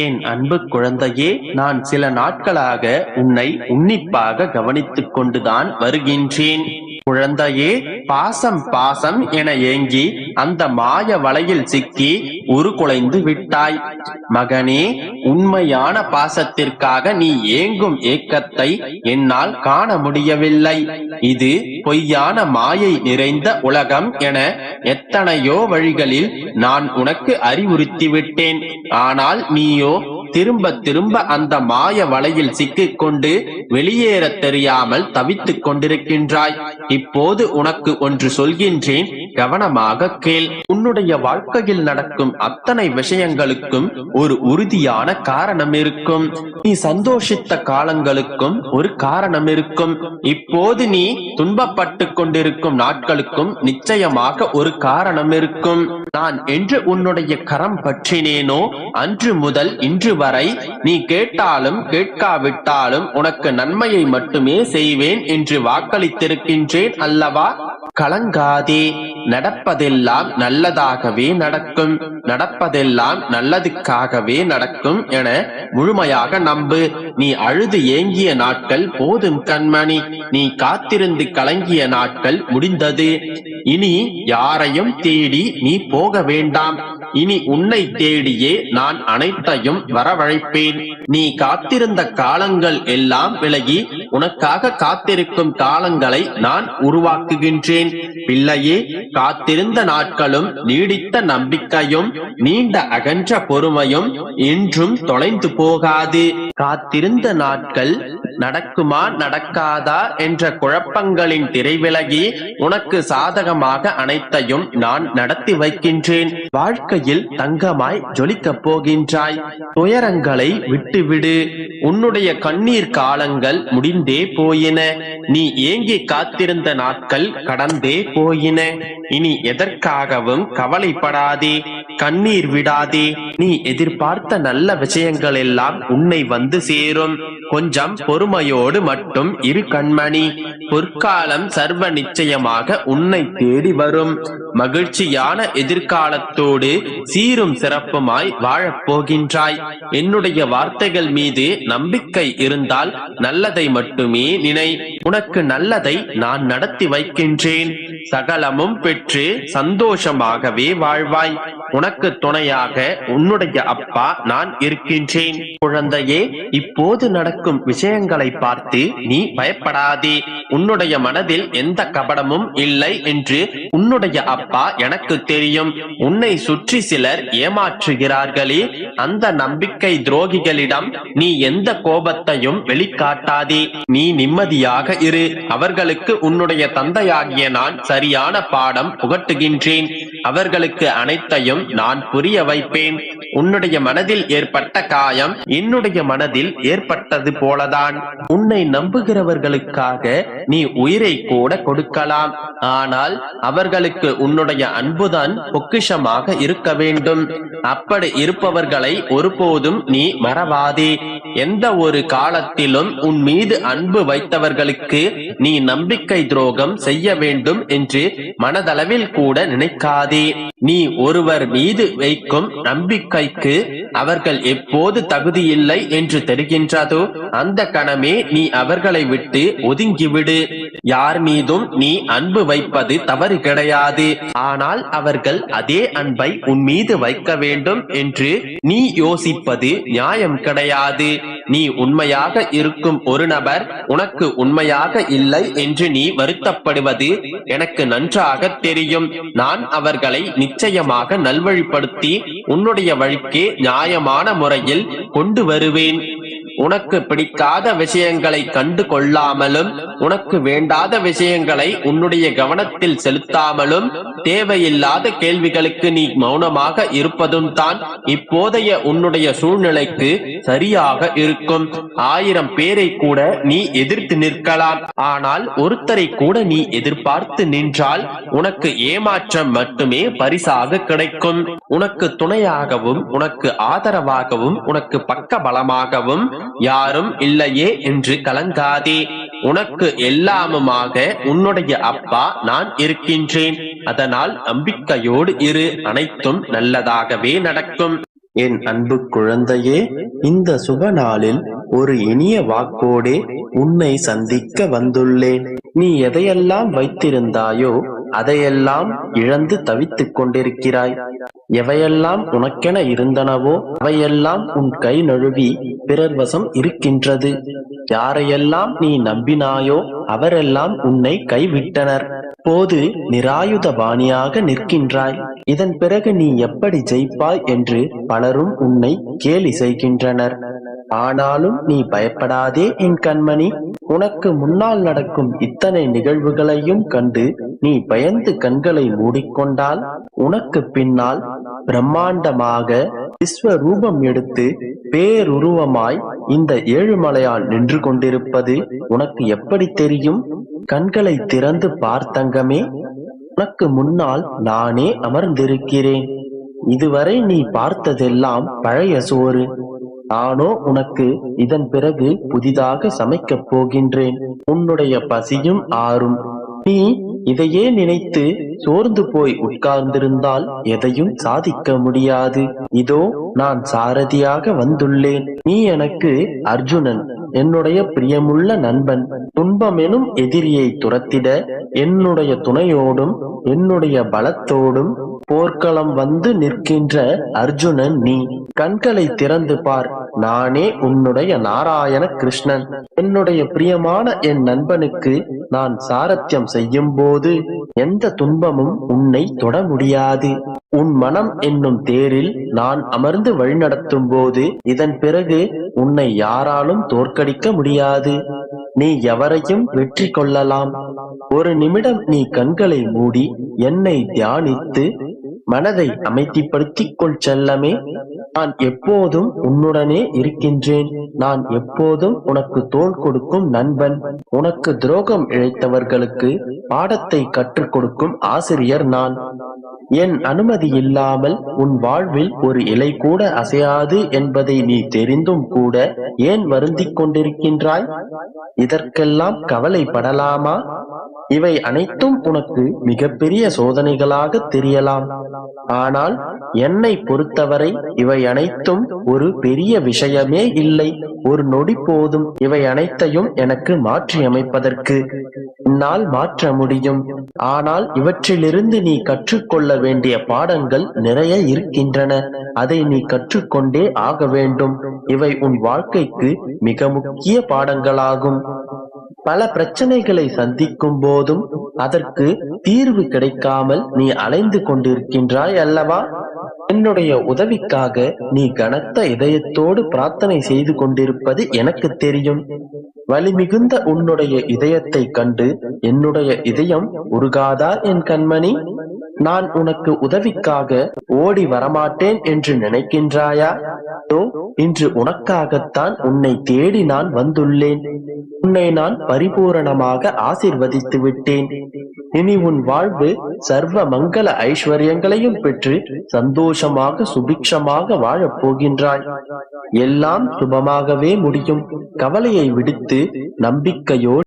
என் அன்பு குழந்தையே நான் சில நாட்களாக உன்னை உன்னிப்பாக கவனித்துக் கொண்டுதான் வருகின்றேன். குழந்தையே பாசம் பாசம் என ஏங்கி அந்த மாய வலையில் சிக்கி உருகுலைந்து விட்டாய். மகனே உண்மையான பாசத்திற்காக நீ ஏங்கும் ஏக்கத்தை என்னால் காண முடியவில்லை. இது பொய்யான மாயை நிறைந்த உலகம் என எத்தனையோ வழிகளில் நான் உனக்கு அறிவுறுத்தி விட்டேன் ஆனால் நீயோ திரும்ப திரும்ப அந்த மாய வலையில் சிக்கிக் கொண்டு வெளியேறத் தெரியாமல் தவித்துக் கொண்டிருக்கின்றாய். இப்போது உனக்கு ஒன்று சொல்கின்றேன். கவனமாக கேள். உன்னுடைய வாழ்க்கையில் நடக்கும் அத்தனை விஷயங்களுக்கும் ஒரு உறுதியான காரணம் இருக்கும். நீ சந்தோஷித்த காலங்களுக்கும் ஒரு காரணம் இருக்கும். இப்போது நீ துன்பப்பட்டு கொண்டிருக்கும் நாட்களுக்கும் நிச்சயமாக ஒரு காரணம் இருக்கும். நான் என்று உன்னுடைய கரம் பற்றினேனோ? அன்று முதல் இன்று வரை நீ கேட்டாலும் கேட்காவிட்டாலும் உனக்கு நன்மையை மட்டுமே செய்வேன் என்று வாக்களித்திருக்கின்றேன் அல்லவா? கலங்காதே. நடப்பதெல்லாம் நல்லதாகவே நடக்கும். நடப்பதெல்லாம் நல்லதுக்காகவே நடக்கும் என முழுமையாக நம்பு. நீ அழுது ஏங்கிய நாட்கள் போதும் கண்மணி. நீ காத்திருந்து கலங்கிய நாட்கள் முடிந்தது. இனி யாரையும் தேடி நீ போக வேண்டாம். இனி உன்னை தேடியே நான் அனைத்தையும் வரவழைப்பேன். நீ காத்திருந்த காலங்கள் எல்லாம் விலகி உனக்காக காத்திருக்கும் காலங்களை நான் உருவாக்குகின்றேன். பிள்ளையே காத்திருந்த நாட்களும் நீடித்த நம்பிக்கையும் நீண்ட அகன்ற பொறுமையும் என்றும் தொலைந்து போகாது. காத்திருந்த நாட்கள் நடக்குமா நடக்காதா என்ற குழப்பங்களின் திரைவிலகி உனக்கு சாதகமாக அனைத்தையும் நான் நடத்தி வைக்கின்றேன். வாழ்க்கையில் தங்கமாய் ஜொலிக்கப் போகின்றாய். துயரங்களை விட்டுவிடு. உன்னுடைய கண்ணீர் காலங்கள் முடிந்தே போயின. நீ ஏங்கி காத்திருந்த நாட்கள் கடந்தே போயின. இனி எதற்காகவும் கவலைப்படாதே. கண்ணீர் விடாதே. நீ எதிர்பார்த்த நல்ல விஷயங்கள் எல்லாம் உன்னை வந்து சேரும். கொஞ்சம் பொறுமையோடு மட்டும் இரு கண்மணி. பொற்காலம் சர்வ நிச்சயமாக உன்னை தேடி வரும். மகிழ்ச்சியான எதிர்காலத்தோடு சீரும் சிறப்புமாய் வாழப்போகின்றாய். என்னுடைய வார்த்தைகள் மீது நம்பிக்கை இருந்தால் நல்லதை மட்டுமே நினை. உனக்கு நல்லதை நான் நடத்தி வைக்கின்றேன். சகலமும் பெற்று சந்தோஷமாகவே வாழ்வாய். உனக்கு துணையாக உன்னுடைய அப்பா நான் இருக்கின்றேன். குழந்தையே இப்போது நடக்கும் விஷயங்களை பார்த்து நீ பயப்படாதே. உன்னுடைய மனதில் எந்த கபடமும் இல்லை என்று உன்னுடைய அப்பா எனக்கு தெரியும். உன்னை சுற்றி சிலர் ஏமாற்றுகிறார்களே. அந்த நம்பிக்கை துரோகிகளிடம் நீ எந்த கோபத்தையும் வெளிக்காட்டாதே. நீ நிம்மதியாக இரு. அவர்களுக்கு உன்னுடைய தந்தையாகிய நான் சரியான பாடம் புகட்டுகின்றேன். அவர்களுக்கு அனைத்தையும் நான் புரிய வைப்பேன். உன்னுடைய மனதில் ஏற்பட்ட காயம் என்னுடைய மனதில் ஏற்பட்டது போலதான். உன்னை நம்புகிறவர்களுக்காக நீ உயிரை கூட கொடுக்கலாம். ஆனால் அவர்களுக்கு உன்னுடைய அன்புதான் பொக்கிஷமாக இருக்க வேண்டும். அப்படி இருப்பவர்களை ஒருபோதும் நீ மறவாதே. எந்த ஒரு காலத்திலும் உன் மீது அன்பு வைத்தவர்களுக்கு நீ நம்பிக்கை துரோகம் செய்ய வேண்டும் என்று மனதளவில் கூட நினைக்காதே. நீ ஒருவர் மீது வைக்கும் நம்பிக்கைக்கு அவர்கள் எப்போது தகுதியில்லை என்று தெரிகின்றதோ அந்த கணமே நீ அவர்களை விட்டு ஒதுங்கிவிடு. யார் மீதும் நீ அன்பு வைப்பது தவறு கிடையாது. ஆனால் அவர்கள் அதே அன்பை உன் மீது வைக்க வேண்டும் என்று நீ யோசிப்பது நியாயம் கிடையாது. நீ உண்மையாக இருக்கும் ஒரு நபர் உனக்கு உண்மையாக இல்லை என்று நீ வருத்தப்படுவது எனக்கு நன்றாக தெரியும். நான் அவர்களை நிச்சயமாக நல்வழிப்படுத்தி உன்னுடைய வழிக்கே நியாயமான முறையில் கொண்டு வருவேன். உனக்கு பிடிக்காத விஷயங்களை கண்டு கொள்ளாமலும் உனக்கு வேண்டாத விஷயங்களை உன்னுடைய கவனத்தில் செலுத்தாமலும் தேவையில்லாத கேள்விகளுக்கு நீ மௌனமாக இருப்பதும் தான் இப்போதைய உன்னுடைய சூழ்நிலைக்கு சரியாக இருக்கும். ஆயிரம் பேரை கூட நீ எதிர்த்து நிற்கலாம். ஆனால் ஒருத்தரை கூட நீ எதிர்பார்த்து நின்றால் உனக்கு ஏமாற்றம் மட்டுமே பரிசாக கிடைக்கும். உனக்கு துணையாகவும் உனக்கு ஆதரவாகவும் உனக்கு பக்க பலமாகவும் யாரும் இல்லையே என்று கலங்காதே. உனக்கு எல்லாமுமாக உன்னுடைய அப்பா நான் இருக்கின்றேன். அதனால் நம்பிக்கையோடு இரு அனைத்தும் நல்லதாகவே நடக்கும். என் அன்பு குழந்தையே இந்த சுப நாளில் ஒரு இனிய வாக்கோடே உன்னை சந்திக்க வந்துள்ளேன். நீ எதையெல்லாம் வைத்திருந்தாயோ அதையெல்லாம் இழந்து தவித்துக் கொண்டிருக்கிறாய். எவையெல்லாம் உனக்கென இருந்தனவோ அவையெல்லாம் உன் கை நழுவி பிறர் வசம் இருக்கின்றது. யாரையெல்லாம் நீ நம்பினாயோ அவரெல்லாம் உன்னை கைவிட்டனர். போது நிராயுதபாணியாக நிற்கின்றாய். இதன் பிறகு நீ எப்படி ஜெயிப்பாய் என்று பலரும் உன்னை கேலி செய்கின்றனர். ஆனாலும் நீ பயப்படாதே என் கண்மணி. உனக்கு முன்னால் நடக்கும் இத்தனை நிகழ்வுகளையும் கண்டு நீ பயந்து கண்களை மூடிக்கொண்டால் உனக்கு பின்னால் பிரம்மாண்டமாக விஸ்வரூபம் எடுத்து பேருருவமாய் இந்த ஏழுமலையால் நின்று கொண்டிருப்பது உனக்கு எப்படி தெரியும்? கண்களை திறந்து பார்த்தங்கமே உனக்கு முன்னால் நானே அமர்ந்திருக்கிறேன். இதுவரை நீ பார்த்ததெல்லாம் பழைய சோறு. நானோ உனக்கு இதன் பிறகு புதிதாக சமைக்கப் போகின்றேன். உன்னுடைய பசியும் ஆறும். நீ இதையே நினைத்து சோர்ந்து போய் உட்கார்ந்திருந்தால் எதையும் சாதிக்க முடியாது. இதோ நான் சாரதியாக வந்துள்ளேன். நீ எனக்கு அர்ஜுனன் என்னுடைய பிரியமுள்ள நண்பன். துன்பமெனும் எதிரியை துரத்திட என்னுடைய துணையோடும் என்னுடைய பலத்தோடும் போர்க்களம் வந்து நிற்கின்ற அர்ஜுனன் நீ. கண்களை திறந்து பார். நானே உன்னுடைய நாராயண கிருஷ்ணன். என்னுடைய பிரியமான என் நண்பனுக்கு நான் சாரத்தியம் செய்யும் போது எந்த துன்பமும் உன்னை தொட முடியாது. உன் மனம் என்னும் தேரில் நான் அமர்ந்து வழிநடத்தும் போது இதன் பிறகு உன்னை யாராலும் தோற்கடிக்க முடியாது. நீ எவரையும் வெற்றி கொள்ளலாம். ஒரு நிமிடம் நீ கண்களை மூடி என்னை தியானித்து மனதை அமைதிப்படுத்திக் கொள் செல்லமே. நான் எப்போதும் உன்னுடனே இருக்கின்றேன். நான் எப்போதும் உனக்கு தோல் கொடுக்கும் நண்பன். உனக்கு துரோகம் இழைத்தவர்களுக்கு பாடத்தை கற்றுக் கொடுக்கும் ஆசிரியர் நான். என் அனுமதி இல்லாமல் உன் வாழ்வில் ஒரு இலை கூட அசையாது என்பதை நீ தெரிந்தும் கூட ஏன் வருந்திக் கொண்டிருக்கின்றாய்? இதற்கெல்லாம் கவலைப்படலாமா? இவை அனைத்தும் உனக்கு மிகப்பெரிய சோதனைகளாக தெரியலாம். ஆனால் என்னை பொறுத்தவரை இவை இவை அனைத்தும் ஒரு பெரிய விஷயமே இல்லை. ஒரு நொடி போதும். இவை அனைத்தையும் எனக்கு மாற்றி அமைப்பதற்கு என்னால் மாற்ற முடியும். ஆனால் இவற்றிலிருந்து நீ கற்றுக்கொள்ள வேண்டிய பாடங்கள் நிறைய இருக்கின்றன. அதை நீ கற்றுக்கொண்டே ஆக வேண்டும். இவை உன் வாழ்க்கைக்கு மிக முக்கிய பாடங்களாகும். பல பிரச்சனைகளை சந்திக்கும் போதும் அதற்கு தீர்வு கிடைக்காமல் நீ அலைந்து கொண்டிருக்கின்றாய் அல்லவா? என்னுடைய உதவிக்காக நீ கனத்த இதயத்தோடு பிரார்த்தனை செய்து கொண்டிருப்பது எனக்கு தெரியும். வலிமிகுந்த உன்னுடைய இதயத்தை கண்டு என்னுடைய இதயம் உருகாதா என் கண்மணி? நான் உனக்கு உதவிக்காக ஓடி வரமாட்டேன் என்று நினைக்கின்றாயா? இன்று உனக்காகத்தான் உன்னை தேடி நான் வந்துள்ளேன். உன்னை நான் பரிபூரணமாக ஆசிர்வதித்து விட்டேன் இனி உன் வாழ்வு சர்வ மங்கள ஐஸ்வர்யங்களையும் பெற்று சந்தோஷமாக சுபிக்ஷமாக வாழப் போகின்றாய். எல்லாம் சுபமாகவே முடியும். கவலையை விடுத்து நம்பிக்கையோடு